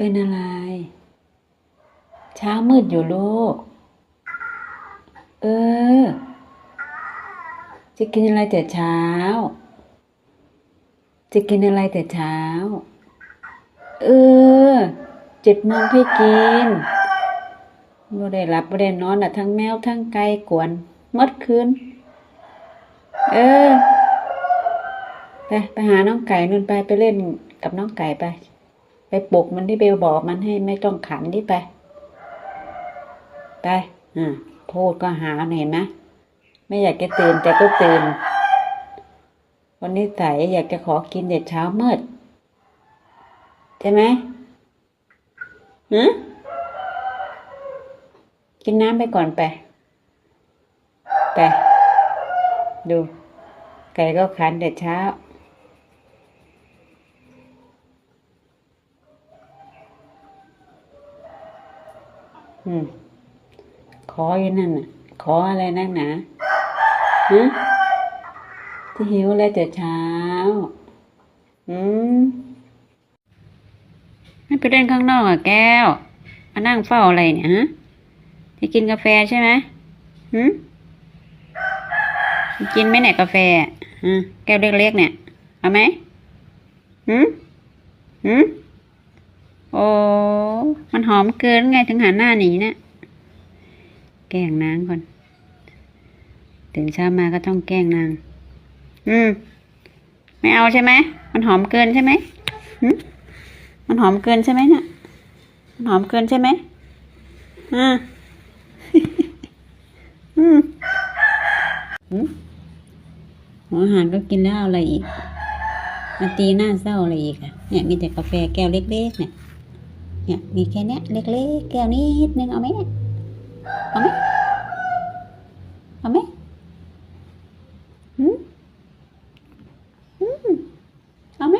เป็นอะไร เช้ามืดอยู่ลูก เออ จะกินอะไรแต่เช้า จะกินอะไรแต่เช้า เออเจ็ดโมงให้กินบ่ได้หลับบ่ได้นอนอะ ทั้งแมวทั้งไก่กวนมดคืน เออ ไป ไปหาน้องไก่นู่นไปไปเล่นกับน้องไก่ไป ไปปลุกมันที่เบลบอกมันให้ไม่ต้องขันที่ไป ไปอ่าพูดก็หาเห็นไหมไม่อยากจะตื่นแต่ก็ตื่นวันนี้ใสอยากจะขอกินเด็ดเช้ามืด ใช่ไหมหือกินน้ำไปก่อนไป ไป ดู ไก่ก็ขันเด็ดเช้า อืมขออยู่นั่นน่ะ ขออะไรนักหนาฮะที่หิวอะไรแต่เช้า อืมไม่ไปเล่นข้างนอกอะแก้ว มานั่งเฝ้าอะไรเนี่ยฮะจะกินกาแฟใช่ไหมหืมกินไหมเนี่ยกาแฟอะฮะแก้วเล็กๆเนี่ย เอาไหมหืมหืม โอ้ มันหอมเกินไงถึงหันหน้าหนีเนี่ยแกล้งนางก่อนตื่นเช้ามาก็ต้องแกล้งนาง อืม ไม่เอาใช่ไหม มันหอมเกินใช่ไหมหืมมันหอมเกินใช่ไหมเนี่ย มันหอมเกินใช่ไหมอ่าอืมหืมหัวอาหารก็กินแล้วเอาอะไรอีก มาตีหน้าเศร้าอะไรอีกอะเนี่ยมีแต่กาแฟแก้วเล็กๆเนี่ย เนี่ยมีแค่เนี้ยเล็กๆแก้วนิดนึงเอาไหมเนี่ยเอาไหมเอาไหมหืมหืมเอาไหม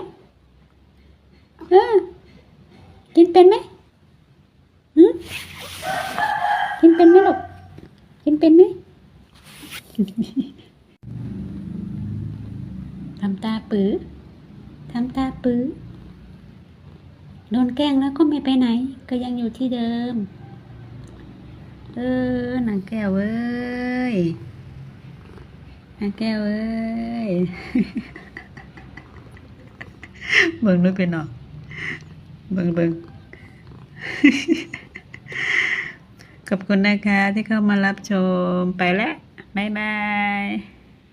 เออกินเป็นไหมหืมกินเป็นไหมลูกกินเป็นไหมทำตาปื้อทำตาปื้อ โดนแกล้งแล้วก็ไม่ไปไหน ก็ยังอยู่ที่เดิม เออนางแก้วเอ้ยนางแก้วเอ้ยเบิ่งนึกเป็นเนาะเบิ่งเบิ่งขอบคุณนะคะที่เข้ามารับชมไปแล้วบายบาย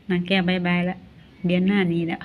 นางแก้วบายบายแล้วเดือนหน้านี้แล้ว